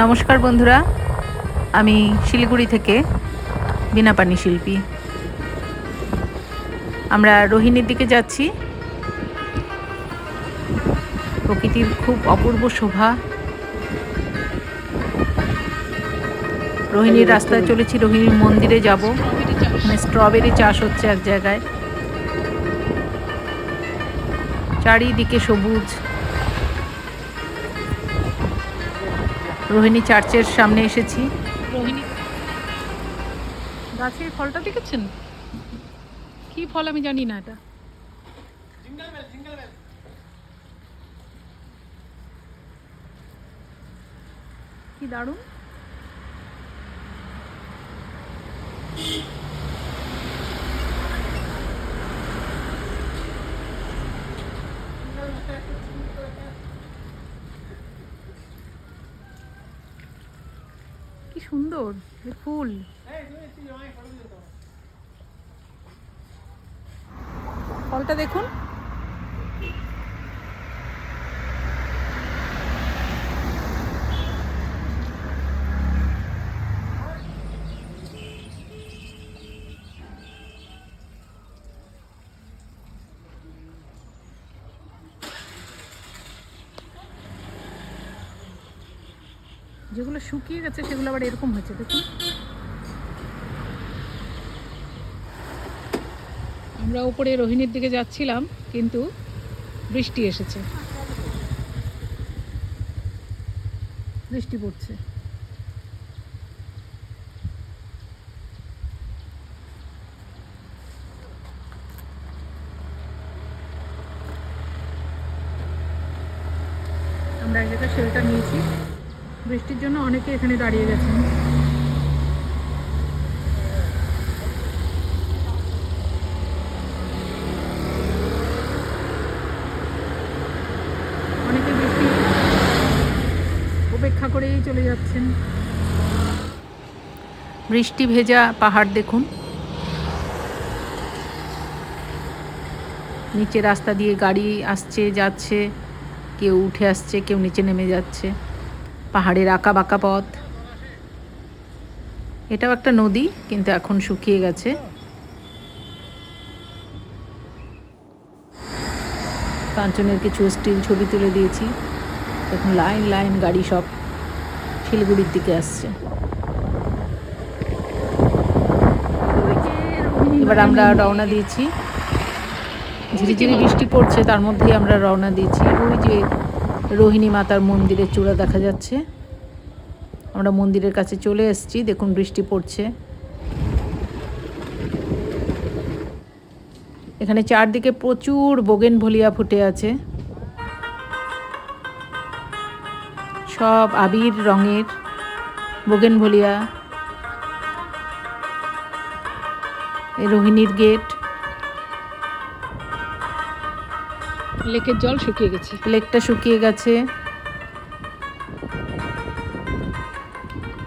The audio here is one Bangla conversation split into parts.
নমস্কার বন্ধুরা, আমি শিলিগুড়ি থেকে বিনাপানি শিল্পী। আমরা রোহিণীর দিকে যাচ্ছি। প্রকৃতির খুব অপূর্ব শোভা। রোহিণীর রাস্তায় চলেছি, রোহিণীর মন্দিরে যাব। স্ট্রবেরি চাষ হচ্ছে এক জায়গায়। চারিদিকে সবুজ। রোহিণী চার্চের সামনে এসেছি। রোহিণী, গাছের ফলটা দেখেছেন? কি ফল আমি জানি না এটা। কি দারুণ। কি সুন্দর ফুল। ফলটা দেখুন। যেগুলো শুকিয়ে গেছে, সেগুলো আবার এরকম হয়েছে, দেখুন। আমরা উপরে রোহিণীর দিকে যাচ্ছিলাম, কিন্তু বৃষ্টি এসেছে। বৃষ্টি পড়ছে আমরা এক জায়গায় শেল্টার নিয়েছি বৃষ্টির জন্য অনেকে এখানে দাঁড়িয়ে গেছেন। অনেকে বৃষ্টি উপেক্ষা করেই চলে যাচ্ছেন। বৃষ্টি ভেজা পাহাড় দেখুন। নিচে রাস্তা দিয়ে গাড়ি আসছে, যাচ্ছে, কেউ উঠে আসছে, কেউ নিচে নেমে যাচ্ছে। পাহাড়ের আঁকা বাঁকা পথ। এটাও একটা নদী, কিন্তু এখন শুকিয়ে গেছে। কাঞ্চনের কিছু স্টিল ছবি তুলে দিয়েছি। এখন লাইন লাইন, গাড়ি সব শিলিগুড়ির দিকে আসছে। এবার আমরা রওনা দিয়েছি। ঝিরিঝিরি বৃষ্টি পড়ছে, তার মধ্যেই আমরা রওনা দিয়েছি। ওই যে রোহিণী মাতার মন্দিরের চূড়া দেখা যাচ্ছে। আমরা মন্দিরের কাছে চলে এসেছি, দেখুন বৃষ্টি পড়ছে। এখানে চারদিকে প্রচুর বোগেন ভলিয়া ফুটে আছে। সব আবির রঙের বোগেন ভলিয়া। রোহিণীর গেট। লেকের জল শুকিয়ে গেছে। লেকটা শুকিয়ে গেছে।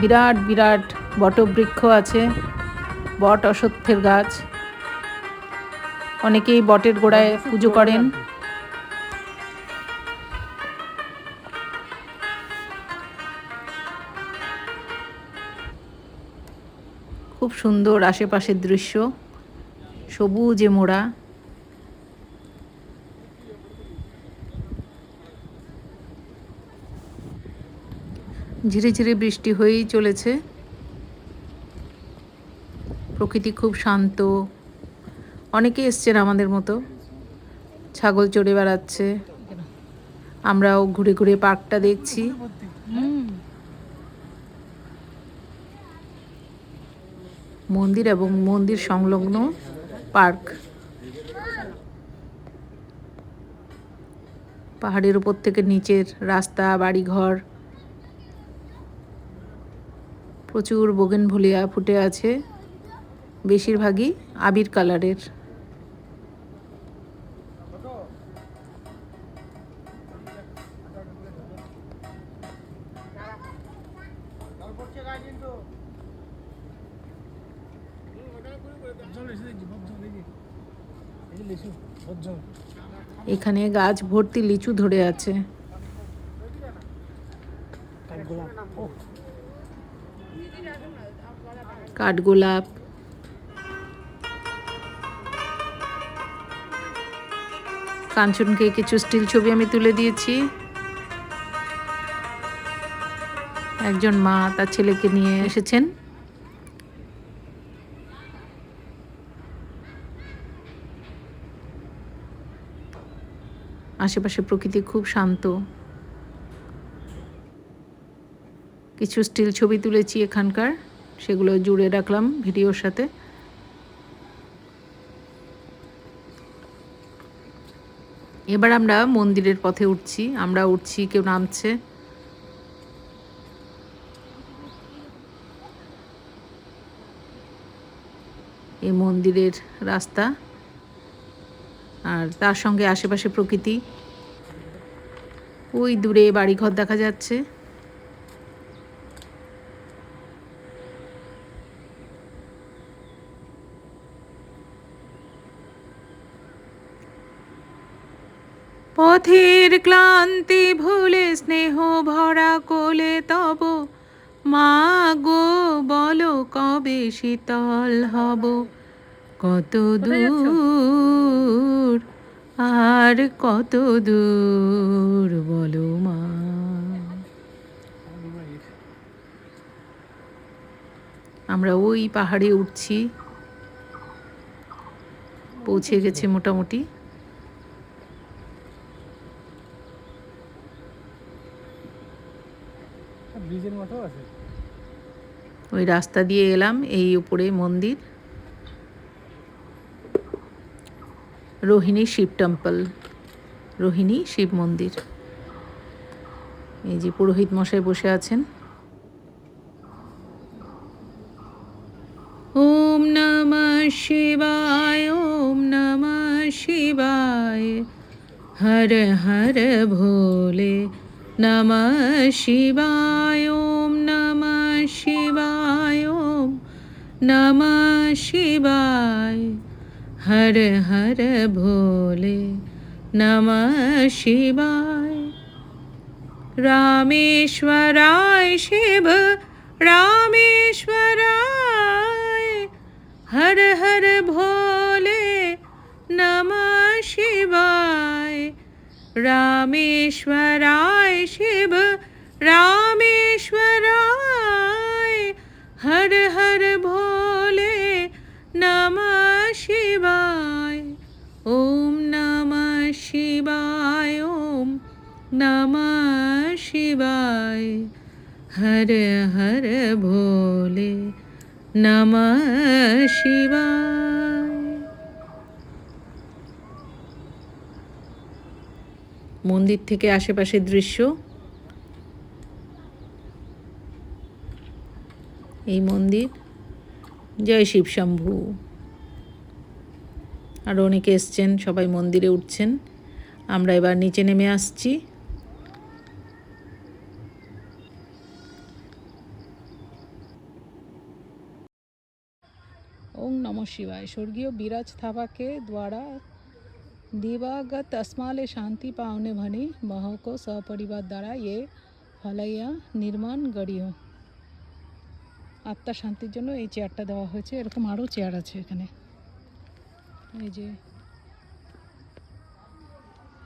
বিরাট বিরাট বটবৃক্ষ আছে। বট অশ্বত্থের গাছ। অনেকেই বটের গোড়ায় পুজো করেন। খুব সুন্দর আশেপাশের দৃশ্য। সবুজে মোড়া। ঝিরে ঝিরে বৃষ্টি হয়েই চলেছে। প্রকৃতি খুব শান্ত। অনেকে এসছেন আমাদের মতো। ছাগল চড়ে বেড়াচ্ছে। আমরাও ঘুরে ঘুরে পার্কটা দেখছি। মন্দির এবং মন্দির সংলগ্ন পার্ক। পাহাড়ের উপর থেকে নিচের রাস্তা, বাড়িঘর প্রচুর বোগেন ভুলিয়া ফুটে আছে বেশিরভাগই আবির কালারের। এখানে গাছ ভর্তি লিচু ধরে আছে। কাঠগোলাপ কাঞ্চনকে কিছু স্টিল ছবি আমি তুলে দিয়েছি। একজন মা তার ছেলেকে নিয়ে এসেছেন। আশেপাশে প্রকৃতি খুব শান্ত। কিছু স্টিল ছবি তুলেছি এখানকার, সেগুলো জুড়ে রাখলাম ভিডিওর সাথে। এবার আমরা মন্দিরের পথে উঠছি, আমরা উঠছি, কেউ নামছে। এই মন্দিরের রাস্তা, আর তার সঙ্গে আশেপাশে প্রকৃতি। ওই দূরে বাড়িঘর দেখা যাচ্ছে। পথের ক্লান্তি ভুলে স্নেহ ভরা কোলে তব। মা গো বলো কবে শীতল হব? কত দূর আর কত দূর বলো মা। আমরা ওই পাহাড়ে উঠছি। পৌঁছে গেছি মোটামুটি ব্রিজের মতো আছে ওই রাস্তা দিয়ে এলাম, এই উপরে মন্দির। রোহিণী শিব টেম্পল। রোহিণী শিব মন্দির। এই যে পুরোহিত মশাই বসে আছেন। ওম নমঃ শিবায়, ওম নমঃ শিবায়। হর হর ভোলে নমঃ শিবায় नमः शिवाय हर हर भोले नमः शिवाय रामेश्वराय शिव रामेश्वराय हर हर भोले नमः शिवाय रामेश्वराय शिव रामेश्वराय হর হর ভোলে নামা শিবায়। ওম নামা শিবায়, ওম নামা শিবায়। হর হর ভোলে নম শিবায়। মন্দির থেকে আশেপাশের দৃশ্য এই মন্দির জয় শিব শম্ভু আর অনেকে এসছেন সবাই মন্দিরে উঠছেন আমরা এবার নিচে নেমে আসছি ओम नमः शिवाय स्वर्गीय बीराज थापा के द्वारा दिवागत अस्माले शांति पावने भनी मह को सपरिवार द्वारा ये ফলাইয়া নির্মাণ গড়িও আত্মা শান্তির জন্য এই চেয়ারটা দেওয়া হয়েছে। এরকম আরও চেয়ার আছে এখানে। এই যে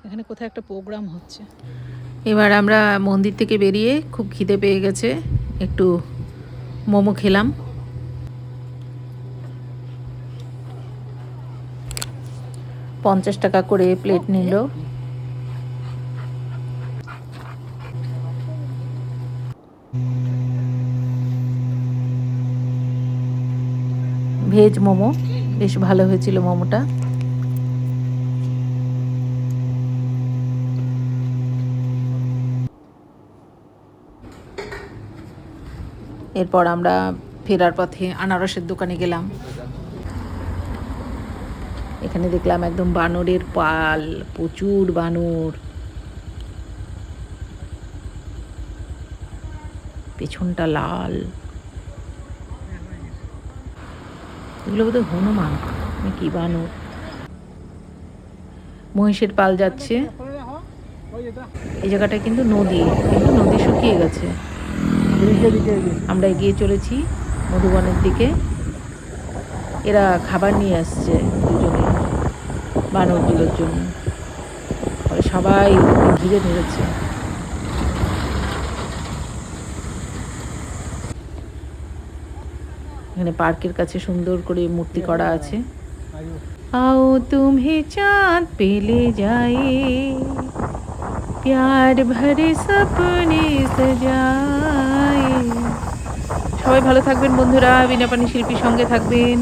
এখানে কোথায় একটা প্রোগ্রাম হচ্ছে। এবার আমরা মন্দির থেকে বেরিয়ে খুব খিদে পেয়ে গেছে। একটু মোমো খেলাম। পঞ্চাশ টাকা করে প্লেট নিল। ভেজ মোমো, বেশ ভালো হয়েছিল মোমোটা। এরপর আমরা ফেরার পথে আনারসের দোকানে গেলাম। এখানে দেখলাম একদম বানরের পাল, প্রচুর বানর। পেছনটা লাল। এগুলো বোধহয় হনুমান। না কি বানর? মহিষের পাল যাচ্ছে। এই জায়গাটা কিন্তু নদী কিন্তু নদী শুকিয়ে গেছে। আমরা এগিয়ে চলেছি মধুবনের দিকে। এরা খাবার নিয়ে আসছে দুজনে, বানরগুলোর জন্য। সবাই ঘিরে ধরেছে। এখানে পার্কের কাছে সুন্দর করে মূর্তি করা আছে। আও তুমি চাঁদ পেলে যাই প্যার ভরে সপনে সবাই ভালো থাকবেন বন্ধুরা বিনাপানি শিল্পীর সঙ্গে থাকবেন।